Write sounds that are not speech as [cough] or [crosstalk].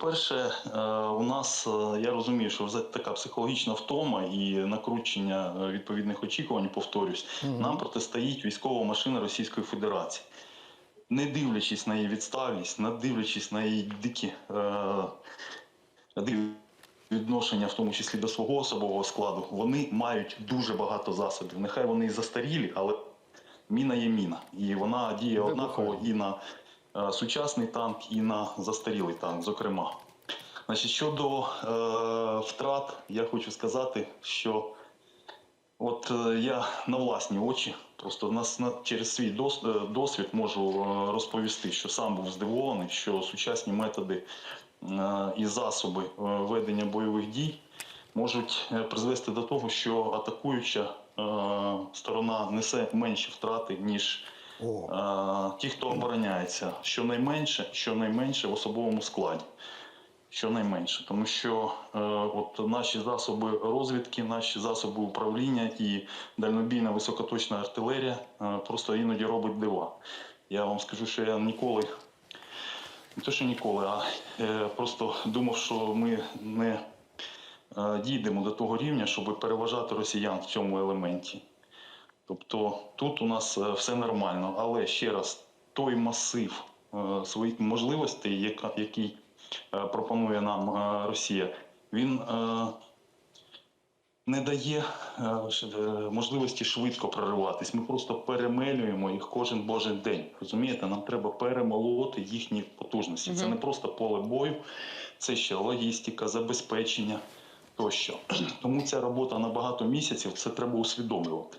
По-перше, е, у нас е, я розумію, що вже така психологічна втома і накручення е, відповідних очікувань, повторюсь, нам протистоїть військова машина Російської Федерації. Не дивлячись на її відставність, не дивлячись на її дикі е, відношення, в тому числі до свого особового складу, вони мають дуже багато засобів. Нехай вони і застарілі, але міна є міна. І вона діє однаково і на сучасний танк, і на застарілий танк, зокрема. Значить, щодо е, втрат, я хочу сказати, що от е, я на власні очі, просто нас на, через свій дос, е, досвід можу е, розповісти, що сам був здивований, що сучасні методи е, і засоби е, ведення бойових дій можуть е, призвести до того, що атакуюча е, сторона несе менші втрати, ніж Е, ті, хто обороняється, щонайменше, щонайменше в особовому складі. Щонайменше, тому що е, от наші засоби розвідки, наші засоби управління і дальнобійна високоточна артилерія е, просто іноді робить дива. Я вам скажу, що я ніколи, не те, що ніколи, а е, просто думав, що ми не е, дійдемо до того рівня, щоб переважати росіян в цьому елементі. Тобто тут у нас е, все нормально, але ще раз, той масив е, своїх можливостей, який е, пропонує нам Росія, він не дає можливості швидко прориватись. Ми просто перемелюємо їх кожен божий день. Розумієте, нам треба перемолоти їхні потужності. Це не просто поле бою, це ще логістика, забезпечення тощо. [clears throat] Тому ця робота на багато місяців це треба усвідомлювати.